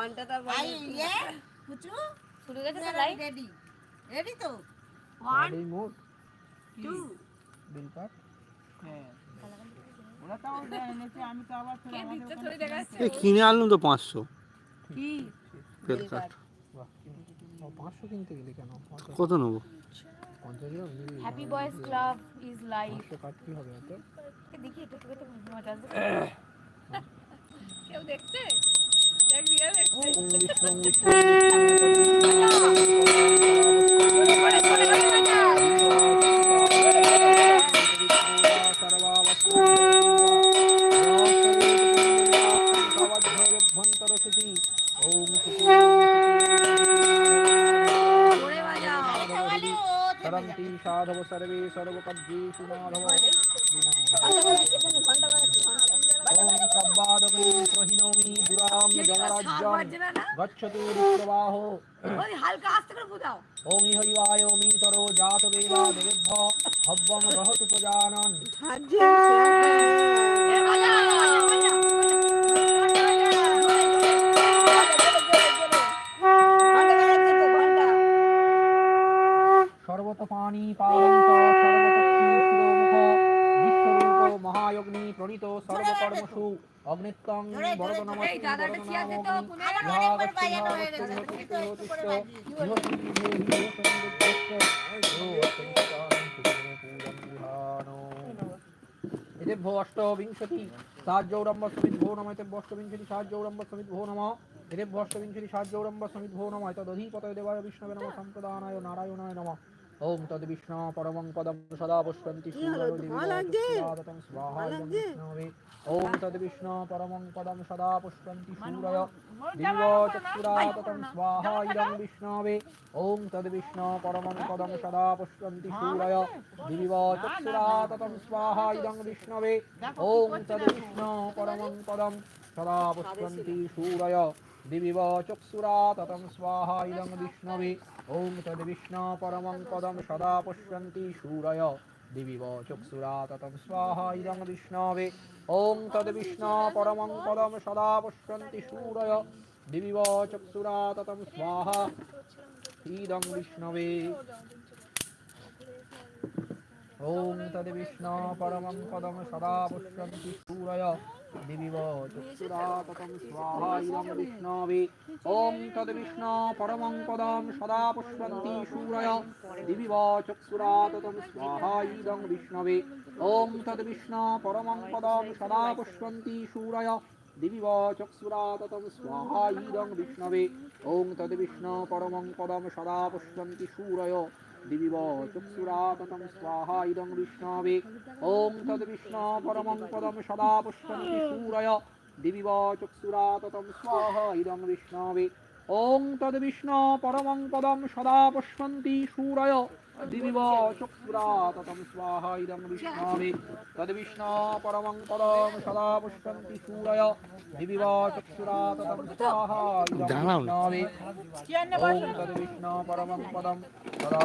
ঘন্টাটা আই ইয়ে পুচু শুরু গেছে তো লাইভ রেডি রেডি তো? ওয়ান এই মোট টু বেলপাত হ্যাঁ। ওরা তাও এনেছে আমি তো আবার ফের কে আমাদের থোড়ি দেখা যাচ্ছে কিনে আনলাম তো পাঁচশো। কি? বেলকাঠ বাহ পাঁচশো কিনতে গেলে কেন? পঞ্চাশ কত নেব? হ্যাপি বয়েজ ক্লাব ইজ এতে দেখি আসবে কেউ দেখছে? Oh, my God. সাধব সর্বে সর্বপদ্যেষু মাধব ওম সব্বাদমে প্রহিণোমি দুরাম জগরাজ্যম গচ্ছতু ঋতবাহ ওম ইহৈবায় ওমি তরো জাত কি আছে তো পুনে এদেভ্যো অষ্টবিংশতি সাহায্যৌরম্ব সমিত ভো নম এতে অষ্টবিংশতি সাহায্যৌরম্ব সমিত ভো নম এদেভ্য অষ্টবিংশতি সাহায্যৌরম্ব সমিত ভো নম তদধিপতয় দেবায় বিষ্ণবে নম সম্প্রদানায় নারায়ণায় নম ওম তদ বিষ্ণু পরমং পদম সদা পুষ্পন্তি ওম তদ বিষ্ণু পরমং পদম সদা পুষ্পন্তি সূরয় দিব চক্ষুরা ততং স্বাহা ইদং বিষ্ণবে ওম তদ বিষ্ণু পরমং পদম সদা পুষ্পন্তি সূরয় দিব চক্ষুরা ততং স্বাহা ইদং বিষ্ণবে ওম তদ বিষ্ণু পরমং পদম সদা পুষ্পন্তি সূরয় দিবিব চক্ষুরা ততং স্বাহা ইদং বিষ্ণবে ওম তদ বিষ্ণু পরমং পদম সদা পুষ্পন্তি সূরয় দিবিব চক্ষুরা ততং স্বাহা ইদং বিষ্ণবে ওম তদ বিষ্ণু পরমং দিবিব চক্ষুরা ততং স্বাহা ইদং বিষ্ণবে ওম তদ বিষ্ণু পরমং পদম সদা পুষ্পন্তি সূরয় দিবিব চক্ষুরা ততং স্বাহা ইদং বিষ্ণবে ওম তদ বিষ্ণু পরমং পদম সদা পুষ্পন্তি সূরয় দিবিব চক্ষুরা ততং স্বাহা ইদং বিষ্ণবে ওম তদ বিষ্ণু পরমং পদম সদা পুষ্পন্তি সূরয় দিবিব চক্ষুরা ততং স্বাহা ইদং বিষ্ণবে ওম তদ বিষ্ণু পরমং পদম সদা পুষ্পন্তি সূরয় দিবিব চক্ষুরা ততং স্বাহা ইদং বিষ্ণবে ওম তদ বিষ্ণু পরমং দিবিব চক্ষুরা ততং স্বাহা ইদং বিষ্ণবে ওম তদ বিষ্ণু পরমং পদম সদা পুষ্পন্তি সূরয় দিবিব চক্ষুরা ততং স্বাহা ইদং বিষ্ণবে তদ বিষ্ণু পরমং পদম সদা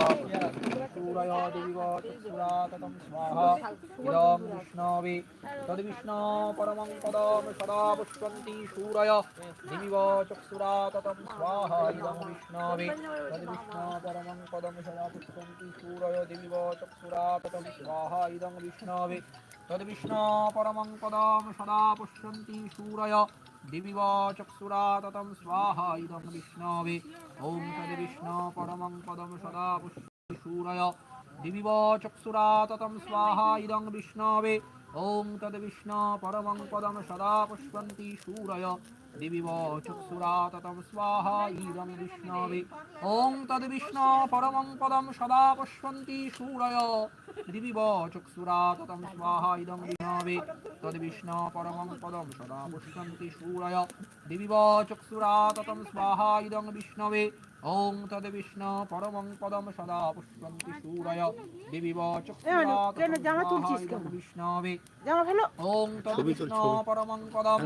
পুষ্পন্তি সূরয় দিবিব চক্ষুরা ততং স্বাহা ইদং দাঁড়াও না। বিষ্ণবে ওম তদ বিষ্ণু পরমং পদম সদা পুষ্পন্তি সূরয় দিবিব চক্ষুরা ততং স্বাহা ইদং বিষ্ণবে তদ বিষ্ণু পরমং পদম সদা পুষ্পন্তি সূরয় দিবিব চক্ষুরা ততং স্বাহা ইদং বিষ্ণবে তদ বিষ্ণু পরমং পদম সদা পুষ্পন্তি সূরয় দিবিব চক্ষুরা ততং স্বাহা ইদং বিষ্ণবে। তদ বিষ্ণু, পরমং পদম সদা পুষ্পন্তি সূরয়। দিবিব চক্ষুরা ততং স্বাহা ইদং বিষ্ণবে। ওম তদ বিষ্ণু পরমং পদম সদা পুষ্পন্তি সূরয় দিবিব চক্ষুরা ততং স্বাহা ইদং বিষ্ণবে ওম তদ বিষ্ণু পরমং পদম সদা পুষ্পন্তি সূরয় দিবিব চক্ষুরা ততং স্বাহা ইদং বিষ্ণবে ওম তদ বিষ্ণু পরমং পদম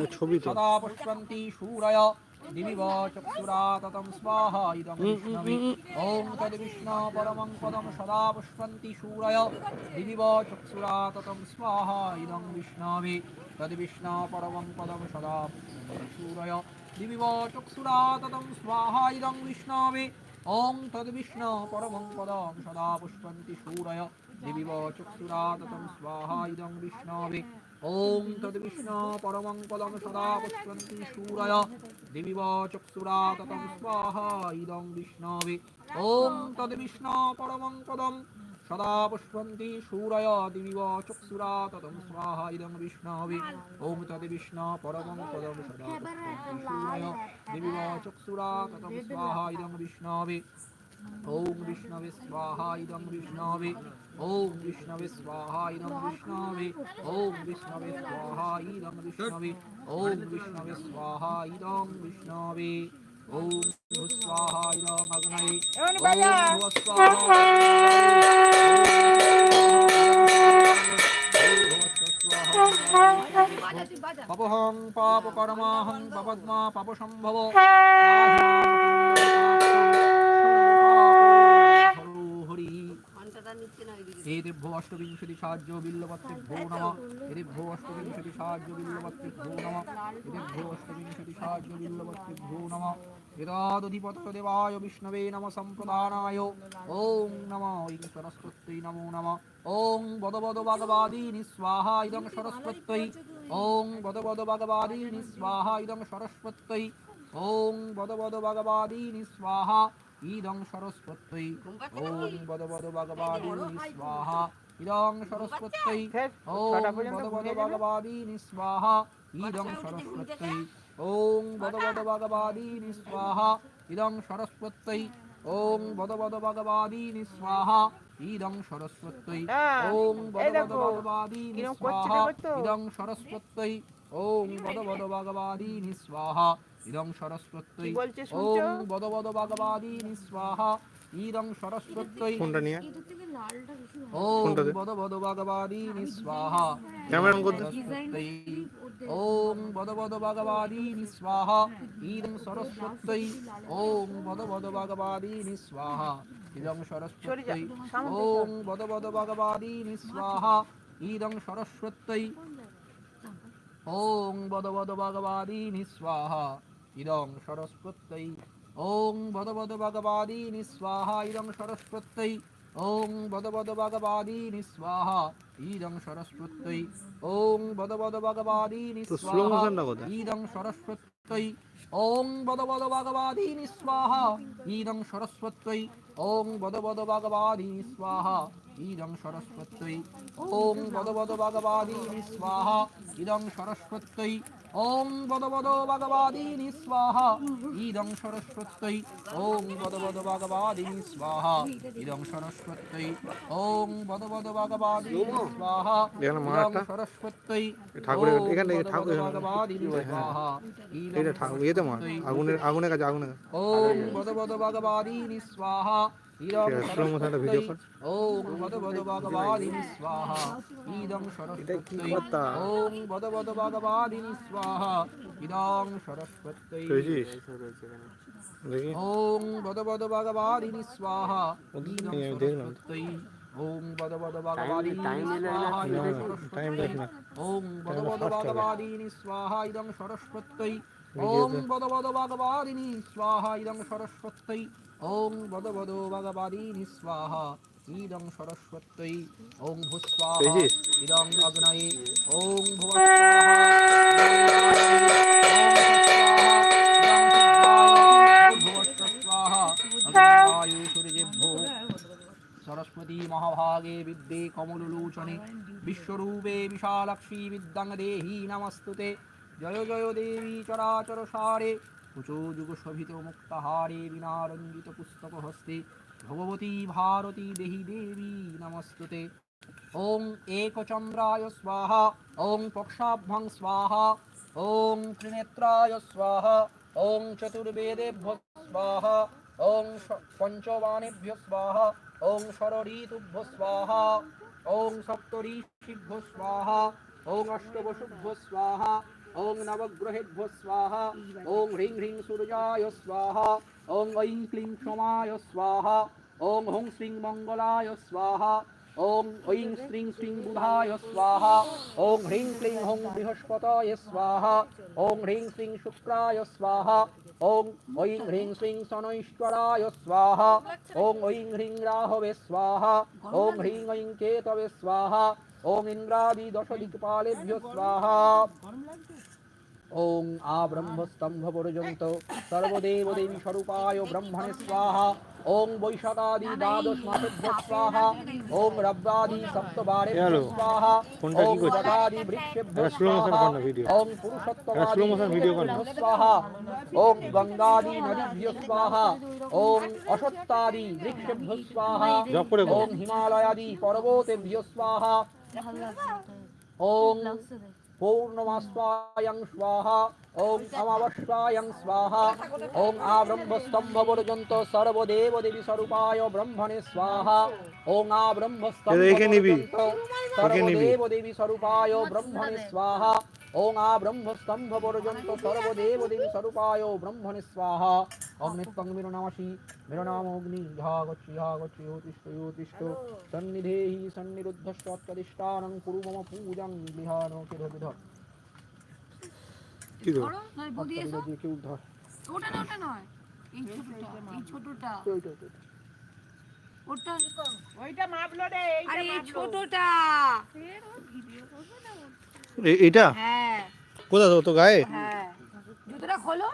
সদা পুষ্পন্তি সূরয় দিবিব চক্ষুরা ততং স্বাহা ইদং বিষ্ণবে তদ বিষ্ণু পরমং পদম সদা পুষ্পন্তি সূরয় দিবিব চক্ষুরা ততং স্বাহা ইদং বিষ্ণবে ওম তদ বিষ্ণু পরমং পদম সদা পুষ্পন্তি সূরয় দিবিব চক্ষুরা কেন জামা ততং তুলছিস স্বাহা ইদং কেন? বিষ্ণবে জামা ফেলো ওম তদ ওম তদকৃষ্ণ পরমং পদং সদা পশ্যন্তি সূরয়। দেবীব চক্ষুরা তত স্বাহা, ইদং বিষ্ণবে ওম তদকৃষ্ণ পরমং পদম সদা পুষ্পন্তি সূরয় দিবিব চক্ষুরা তত স্বাহা, ইদং বিষ্ণবে ওম তদবিষ্ণ পরমং পদম সদা পুষ্পন্তি সূরয় দিবিব চক্ষুরা তত স্বাহা, ইদং বিষ্ণবে ॐ तद्विष्णु परमं पदं सदा पुष्पन्ति शूरय दिविव चक्षुरा ततं स्वाहा इदं विष्णवे ॐ तद्विष्णु परमं पदं सदा पुष्पन्ति शूरय दिविव चक्षुरा ततं स्वाहा इदं विष्णवे ॐ तद्विष्णु परमं पदं सदा पुष्पन्ति शूरय दिविव चक्षुरा ततं स्वाहा इदं विष्णवे ॐ तद्विष्णु परमं पदं सदा पुष्पन्ति शूरय दिविव चक्षुरा ततं स्वाहा इदं विष्णवे ॐ विष्णवे स्वाहा इदं विष्णवे ॐ विष्णवे स्वाहा इदं विष्णवे ॐ विष्णवे स्वाहा इदं विष्णवे ॐ विष्णवे स्वाहा इदं विष्णवे ॐ भुः स्वाहा এদেভ্যো অষ্টবিংশতি সাহায্য বিল্লপত্রেভ্যো নম। এদেভ্যো অষ্টবিংশতি সাহায্য বিল্লপত্রেভ্যো নম। এদেভ্যো অষ্টবিংশতি সাহায্য বিল্লপত্রেভ্যো নম। এদাদধিপতদেবায় বিষ্ণবে নম সম্প্রদানায়। ওম নম। ঐং সরস্বত্যৈ নমো নম। ওং বদ বদ ভগবাদীনি স্বাহা ইদং সরস্বত্যৈ ওং বদ বদ স্বাহা ইদং সরস্বত্যৈ ওং বদ বদ স্বাহা ইদং সরস্বত্যৈ ওং বদ বদ ভগবাদীনি স্বাহা ইদং সরস্বত্যৈ শেষ? ওং ছটা পর্যন্ত বদ বদ ঘুরিয়ে দেবে। ভগবাদীনি স্বাহা ইদং সরস্বত্যৈ ওং বদ বদ ভগবাদীনি স্বাহা ইদং সরস্বত্যৈ ওং বদ বদ ভগবাদীনি স্বাহা ইদং সরস্বত্যৈ হ্যাঁ, ওং এই বদ বদ দেখো, ভগবাদীনি স্বাহা ইদং সরস্বত্যৈ ওং বদ বদ ভগবাদীনি স্বাহা। ইদং সরস্বত্যৈ কি বলছে শুনছো? ওং বদ বদ ভগবাদীনি স্বাহা। ইদং সরস্বত্যৈ ফোনটা নিয়ে? ওম? বদ বদ ভগবাদীনি স্বাহা। ক্যামেরা অন করতে ওম বদ বদ ভগবাদীনি স্বাহা। ইদং সরস্বত্যৈ ওম বদ বদ ভগবাদীনি স্বাহা। ইদং সরস্বত্যৈ সামনে ওম বদ বদ ভগবাদীনি স্বাহা। ইদং সরস্বত্যৈ ওং বদ বদ ভগবাদীনি স্বাহা ইদং সরস্বত্যৈ ওং বদ বদ ভগবাদীনি স্বাহা ইদং সরস্বত্যৈ ওং বদ বদ ভগবাদীনি স্বাহা ইদং সরস্বত্যৈ ওং বদ বদ ভগবাদীনি স্বাহা? ইদং সরস্বত্যৈ ওং বদ বদ ভগবাদীনি স্বাহা ইদং সরস্বত্যৈ ওং বদ বদ ভগবাদীনি স্বাহা। ইদং সরস্বত্যৈ। ওং বদ বদ ভগবাদীনি স্বাহা। ইদং সরস্বত্যৈ। ওং বদ বদ ভগবাদীনি স্বাহা ইদং সরস্বত্যৈ ওং বদ বদ ভগবাদীনি স্বাহা ইদং সরস্বত্যৈ ওং বদ বদ ভগবাদীনি স্বাহা ইদং মারাটা? সরস্বত্যৈ ঠাকুরের এখানে ঠাকুর ভগবাদীনি হ্যাঁ। স্বাহা এটা ঠাকুর সরস্বত্যৈ। আগুনের আগুনের কাছে আগুনের ওম বদ বদ ভগবাদীনি স্বাহা ওম বদ বদ ভগবাদীনি স্বাহা। ইদং এটা কি সরস্বত্যৈ কথা? ওম বদ বদ ভগবাদীনি স্বাহা। ইদং সরস্বত্যৈ ওং বদ বদ ভগবাদী নিঃস্বাহা ইদং সরস্বত্যই। ওং ভূস্বাহা। ইদং অগ্নয়ে। ওং ভুবস্বাহা। সরস্বতী মহাভাগে বিদ্যে কমললোচনে বিশ্বরূপে বিশালাক্ষী বিদ্যাং দেহি নমস্তুতে। জয় জয় দেবী চরাচর সারে কুচোযুগশোভিত মুক্তাহারে বিনারঞ্জিত পুস্তক হস্তে ভগবতী ভারতী দেহি দেবী নমস্তুতে ওং একচন্দ্রায় স্বাহা ওং পক্ষাভ্যং স্বাহা ওং ত্রিনেত্রায় স্বাহা ওং চতুর্বেদেভ্য স্বাহা ওং পঞ্চবাণীভ্য স্বাহা ওং ষড়ঋতুভ্য স্বাহা ওং সপ্তঋষিভ্য স্বাহা ওং অষ্টবসুভ্য স্বাহা ওং নবগ্রহেভ্য স্বাহা ওং হ্রিং হ্রিং সূর্যায় স্বাহা ওং ঐং ক্লিং সমায় স্বাহা ওং হুং শ্রীং মঙ্গলায় স্বাহা ওং ঐং শ্রীং শ্রীং বুধায় স্বাহা ওং হ্রিং ক্লিং হুং বৃহস্পতয় স্বাহা ওং হ্রিং শ্রীং শুক্রায় স্বাহা ওং ঐং হ্রিং শ্রীং শনৈশ্বরায় স্বাহা ওং ঐং হ্রিং রাহবে স্বাহা ওং হ্রিং ঐং কেতবে স্বাহা ওং ইন্দ্রাদি দশ দিকপালেভ্য স্বাহা ওং আ ব্রহ্মস্তম্ভ পর্যন্ত সর্বদেবদেবী স্বরূপায় ব্রহ্মণে স্বাহা ওং বৈশাখাদি দ্বাদশ মাসেভ্য স্বাহা ওং রব্বাদি সপ্তবারে। স্বাহা ওং? জগাদি বৃক্ষেভ্য স্বাহা ওং পুরুষোত্তমাদি না। স্বাহা ওং গঙ্গাদি নদীভ্য স্বাহা ওং অসত্তাদি বৃক্ষেভ্য স্বাহা ওং হিমালয়াদি পর্বতেভ্য স্বাহা ওং পৌর্ণমাস্বায়ং স্বাহা ওং অমাবস্যায়ং স্বাহা ওং আব্রহ্মস্তম্ভ পর্যন্ত সর্বদেব দেবী স্বরূপায় ব্রহ্মণে স্বাহা ওং আব্রহ্মস্তম্ভ এ- একে নিবি। পর্যন্ত একে নিবি। সর্বদেব দেবী স্বরূপায় ব্রহ্মণে স্বাহা ওং আব্রহ্মস্তম্ভ পর্যন্ত সর্বদেব দেবী স্বরূপায় ব্রহ্মণে স্বাহা অগ্নিত্বং বিরনামসি বিরনাম অগ্নি ইহা গচ্ছি ইহা গচ্ছি ইহোতিষ্ঠ ইহোতিষ্ঠ সন্নিধেহি সন্নিরুদ্ধস্বৎকদিষ্টানং কুরু মম পূজাং বিহান কিরবিধ ওটা না ওটা নয়। এই ছোটটা এই ছোটটা। ওটা ওইটা মাপলো রে এই ছোটটা। এ- এটা হ্যাঁ। কোথা তো তো গায়ে? হ্যাঁ। জুতোটা খোলো।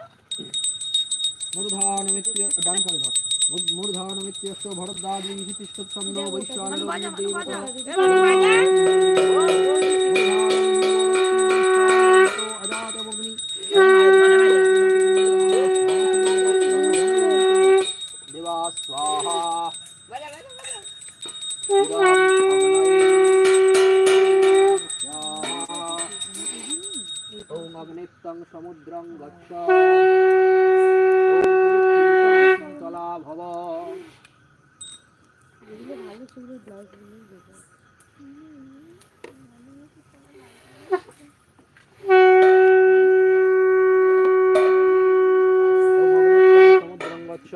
মূর্ধানমিত্য ডান করে ধর। মূর- মূর্ধানমিত্যস্য ভরদ্বাজি তিষ্ঠচ্ছন্দ বৈশ্বানর বাজা, দেবতা অজাতমগ্নি দেবা। সমুদ্রং গচ্ছ তলা ভব সমুদ্রং গচ্ছ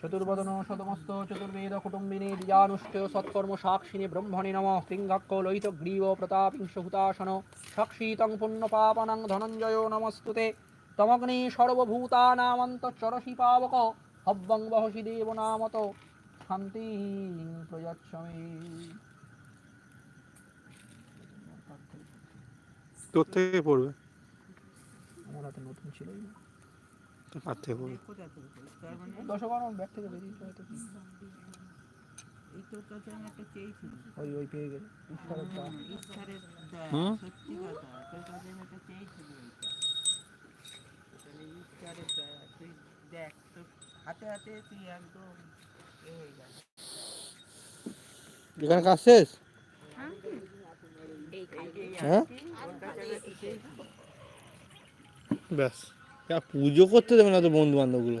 চতুর্বদন শতমস্ত চতুর্বেদ দিজানুষ্ঠ সৎকর্ম সাক্ষিণী ব্রহ্মণি নম সিংহাক্ষ ললিত গ্রীব প্রতাপিংশ হুতাসন সাক্ষীতং পুণ্যপাপনং ধনঞ্জয় নমস্তুতে তমগ্নি সর্বভূতানামন্তঃচরসি পাবক হব্বং বহসি দেব নামত শান্তি প্রযচ্ছমে তোর থেকে পড়বে আমার হাতে নতুন ছিল আর থেকে পড়বে মানে দশবার ব্যাগ থেকে বেরিয়েছে হয়তো কি। এই তোর কাছে আমি একটা চেয়েছি। ওই ওই পেয়ে গেলে। ঈশ্বরের দয়া। ঈশ্বরের দয়া, সত্যি কথা। তোর কাছে আমি একটা চেয়েছিলি ঈশ্বরের দয়া তুই দেখ তোর হাতে হাতে তুই একদম এ হয়ে গেল এখানে কাজ শেষ? হ্যাঁ? ব্যাস। পুজো করতে দেবে না তো বন্ধু বান্ধবগুলো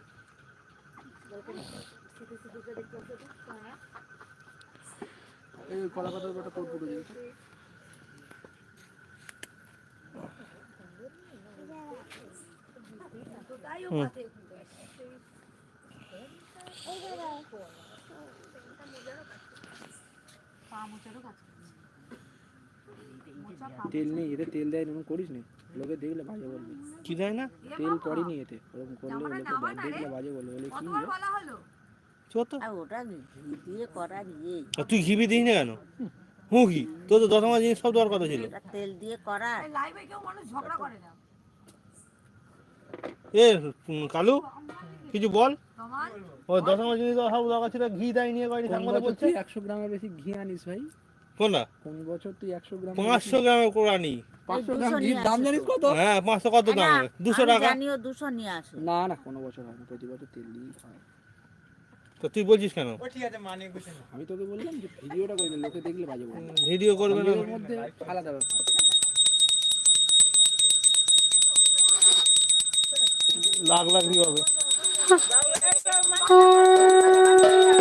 এই কলা পাতার একটা কোট পুরো দিয়েছে হুম। তেল নেই এতে তেল দেয় এরকম করিস না। লোকে দেখলে বাজে বলবে। কি দেয় না? তেল পড়েনি এতে ওরকম করলে লোকে দেখলে বাজে বলবে। বলে কি বলা হলো? চো আর ওটা ঘি দিয়ে করা আর তুই ঘিবি দিস না কেন? হু কি তোর তো দশমা জিনিস সব দেওয়ার কথা ছিল। তেল দিয়ে করা। লাইভে কেউ মানুষ ঝগড়া করে না। এ কালু কিছু বল? ওই দশমা জিনিস তো সব দরকার ছিল ঘি দেয় নিয়ে সাংবাদিক বলছে? একশো গ্রামের বেশি ঘি আনিস ভাই? কোনটা কোন বছর তুই একশো গ্রাম পাঁচশো গ্রামের কোরআনি পাঁচশো গ্রাম নিয়ে দাম জানিস কত? হ্যাঁ পাঁচশো কত দাম না, হবে দুশো আমি টাকা? জানিও দুশো নিয়ে আসে। না না কোনো বছর হয় না প্রতি বছর তেল হয়। তো তুই বলছিস কেন? আমি তোকে বললাম যে ভিডিওটা করবে লোকে দেখলে বাজে বলবে। ভিডিও করবে না। মধ্যে আলাদা ব্যাপার। লাখ লাখ দিয়ে হবে।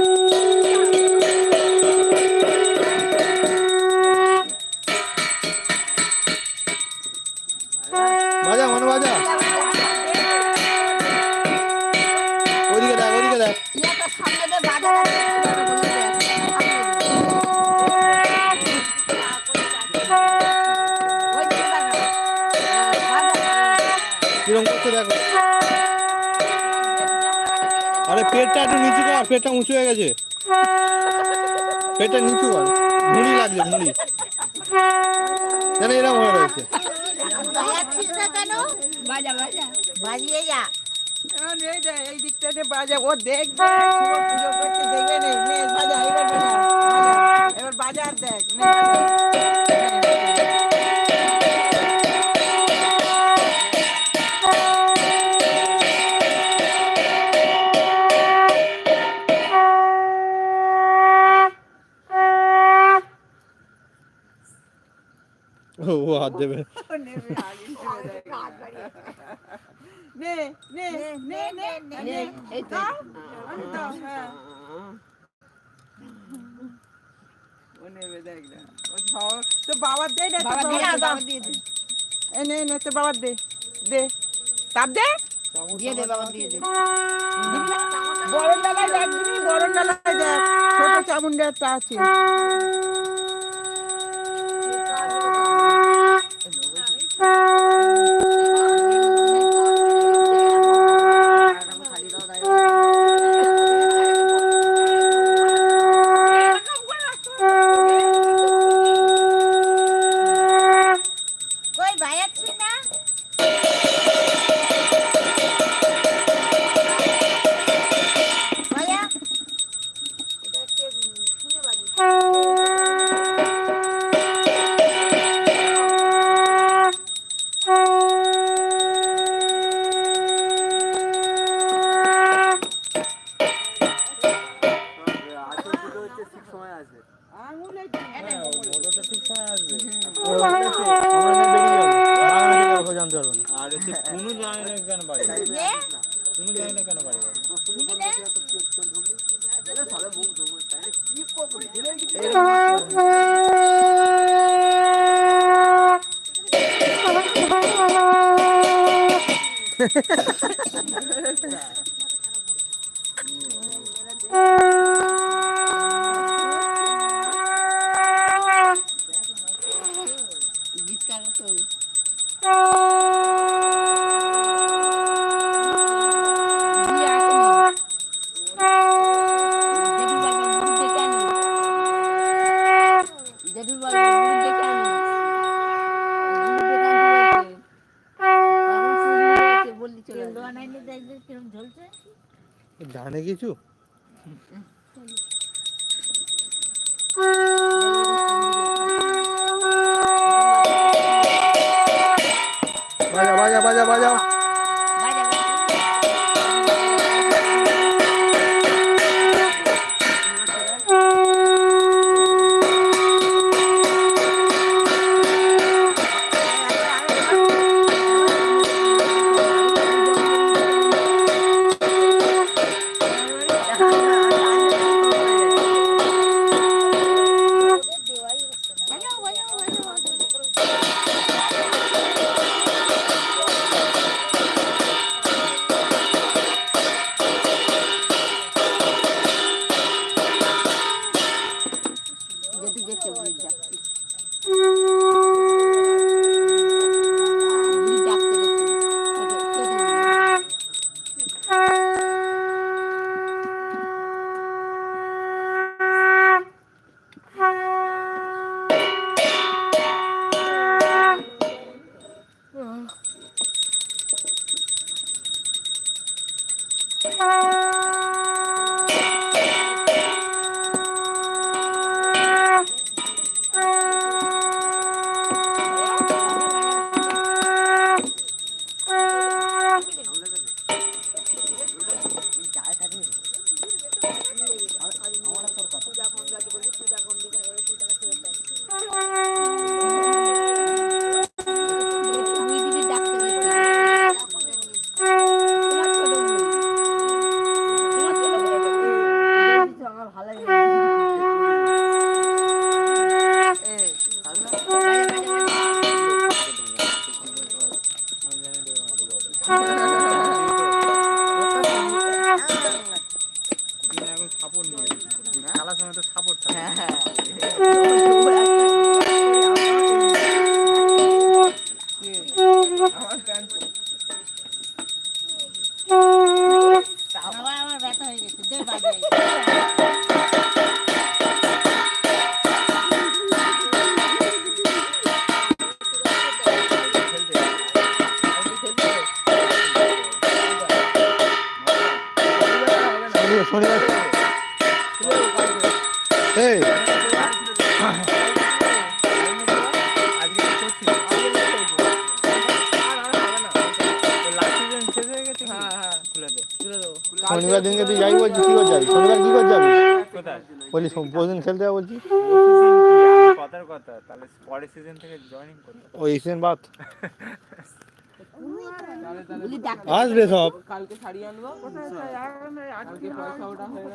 পেটটা একটু নিচু কর পেটটা উঁচু হয়ে গেছে। পেটটা নিচু কর। মুড়ি লাগছে মুড়ি। কেন এরকম হয়ে রয়েছে? বাজিয়ে যা। এই দিকটাতে বাজা ও দেখবে পুজো করতে দেখবে নে এবার বাজা। এবার বাজার দেখ। এই তো। হ্যাঁ। তো বাবার দে না তোর বাবা বাবার দাও, দে। দিয়ে দে। এ নে নে তোর বাবার দে। দে। দিয়ে দে বাবা দিয়ে দে। গরম ডালায় দেখ দিদি ডালায় দেখ। ছোট চামুন্ডা একটা আছে। Ha ha ha! Bye. এখন সাপোর্ট নিয়ে খেলার আমার ব্যথা হয়ে গেছে দে বাজাই প্রতিদিন খেলতে যাব বলছি। কথার কথা তাহলে পরের সিজন থেকে জয়েনিং করতে ওই এশিয়ান বাদ আসবে সব। হয়ে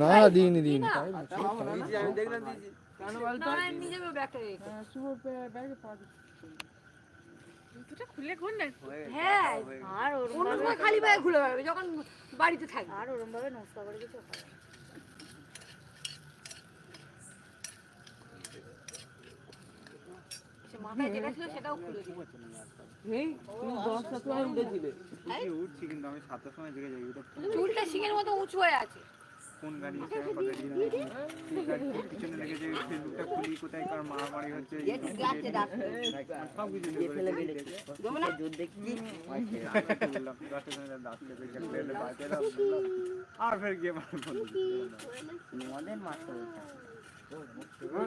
না নিজে ব্যাগটা খুলে হ্যাঁ আর খালি পায়ে ঘুরে বেড়াবে যখন বাড়িতে থাকবে। আর ওরম ভাবে নষ্ট করে কিছু হয় না। সে মাথায় যেটা ছিল সেটাও খুলে এই তুমি দশটার সময় উঠেছিলে। উঠছি কিন্তু আমি সাতটার সময় জেগে যাই চুলটা শিঙের মতো উঁচু হয়ে আছে। কোন গাড়ি পিছনে লেগেছে ফেসবুকটা খুলি কোথায় কার মারামারি হচ্ছে সব কিছু বললাম, আর ফের গিয়ে ফোন তোমাদের টাকা মেরে দিয়ে এবার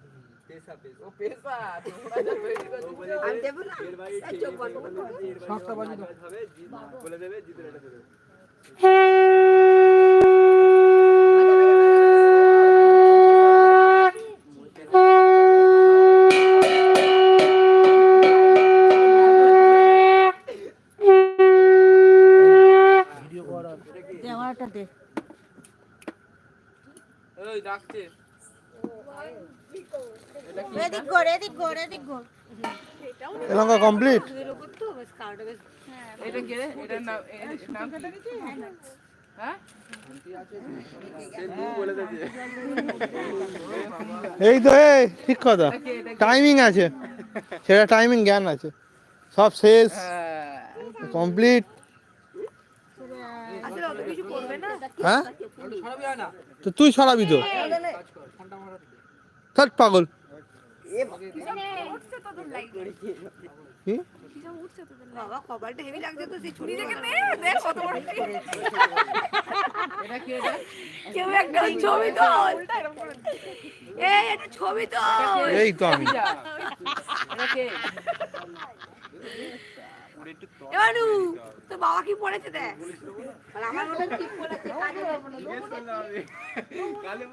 বলে দেবে জিতে এটা দে। ওই ডাকছে। এদিক এদিক কমপ্লিট এটা কে নাম নাম হ্যাঁ এই তো এই ঠিক কথা টাইমিং আছে সেটা টাইমিং জ্ঞান আছে সব শেষ কমপ্লিট আসলে অত কিছু করবে না হ্যাঁ না তো তুই সরাবি তো থাক পাগল এই এটা ছবি তোল। এই তো আমি। এবারু তো বাবা কি পড়েছে দেখ। আমার মতন ঠিক পড়েছে কালে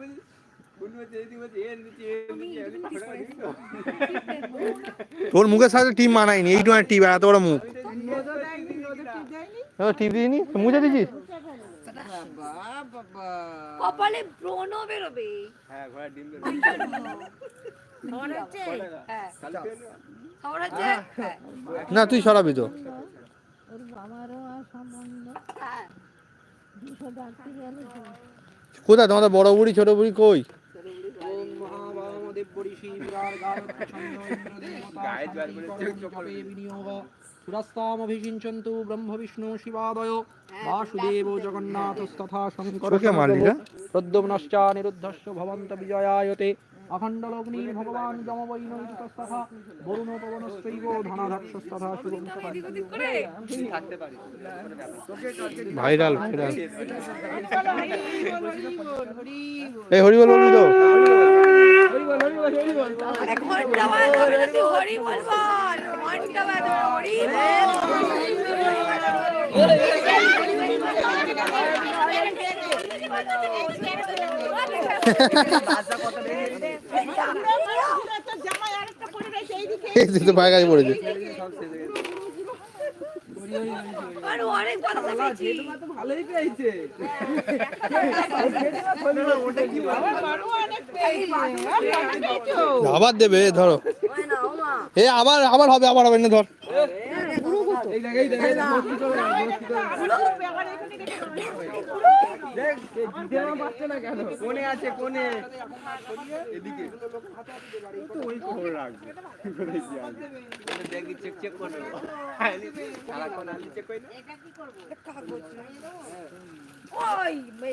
তোর মুখের সাথে টিপ মানায়নি এই এইটু টিপ এত বড় মুখ। টিপ দিইনি? মুছে দিছিস কপালে ব্রণ বেরোবে। হ্যাঁ ঘোড়া ডিম হ্যাঁ। হ্যাঁ। না তুই সরাবি তো। হ্যাঁ কোথায়? তোমাদের বড় বুড়ি ছোট বুড়ি কই? বরিশি বিরার ইন্দ্রদেবতা ব্রহ্ম বিষ্ণু শিবাদয় বাসুদেব শঙ্কর? প্রদ্যুম্নশ্চ নিরুদ্ধশ্চ ভবন্ত বিজয়ায়তে অখণ্ডলগ্নি ভগবান বরুণ পবনশ্চৈব ধনাধর্ষস্তথা শুভং ভাইরাল ভাইরাল। এই হরি বলবি তো? পড়েছে আর অনেক কথা বলেছি ভালোই পেয়েছে। আবার দেবে ধরো। এ আবার আবার হবে আবার হবে না ধর। আছে চেক চেক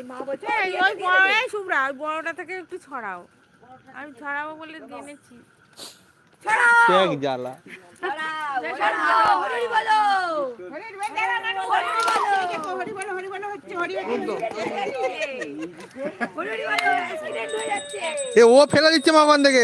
মা বলছে শুভরা বড়টা থেকে একটু ছড়াও। আমি ছড়াবো বলে জেনেছি ত্যাগ জ্বালা। ও ফেলে দিচ্ছে মা ওখান থেকে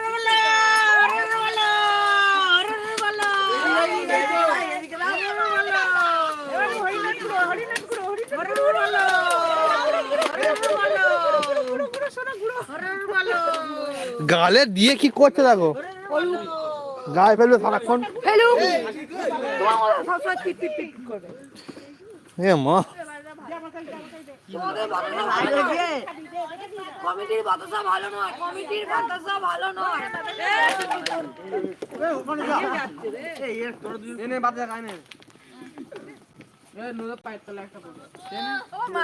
গালে দিয়ে কি করছে দেখো? গায়ে ফেলবে সারাক্ষণ। এ মা। কমিটির বাতাসা ভালো নয় কমিটির বাতাসা ভালো নয়।